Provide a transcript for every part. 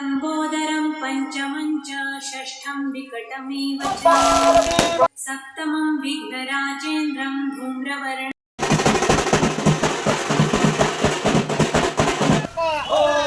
लम्बोदरं पञ्चमं च षष्ठं विकटमेव च सप्तमं विघ्नराजेन्द्रं धूम्रवर्ण Oh,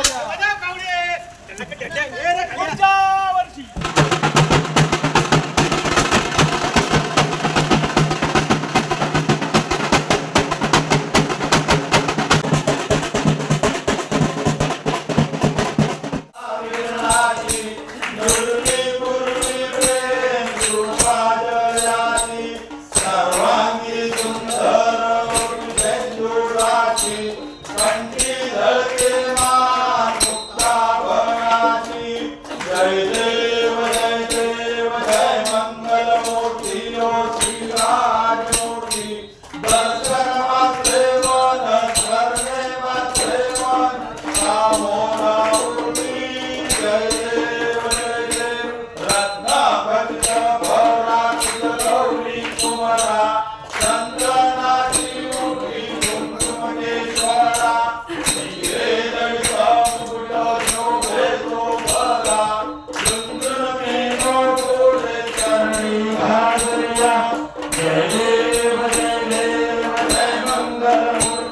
Sangam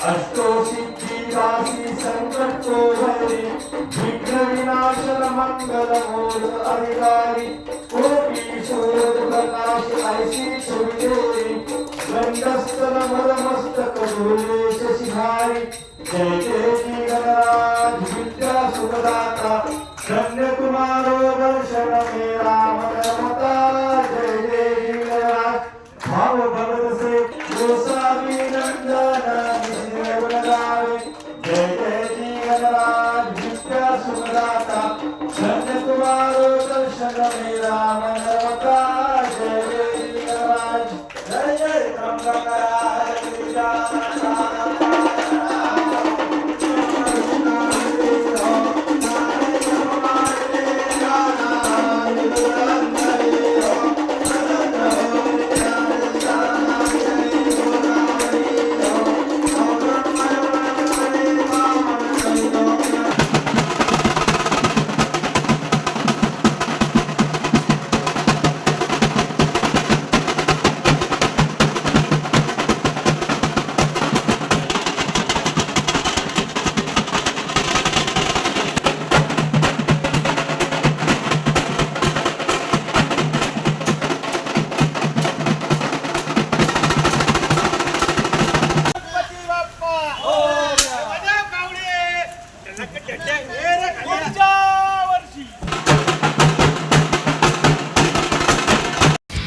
अष्टो सिद्धिदासी संकटो हरी विघ्न विनाशन अधिकारी कोपी शोध प्रकाश ऐसी सुविधेरी मस्तक सिहारी जय सुखदाता धन्य दर्शन मे राम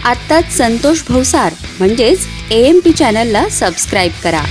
आत्ताच संतोष भवसार म्हणजेच एएमटी चॅनलला सबस्क्राईब करा.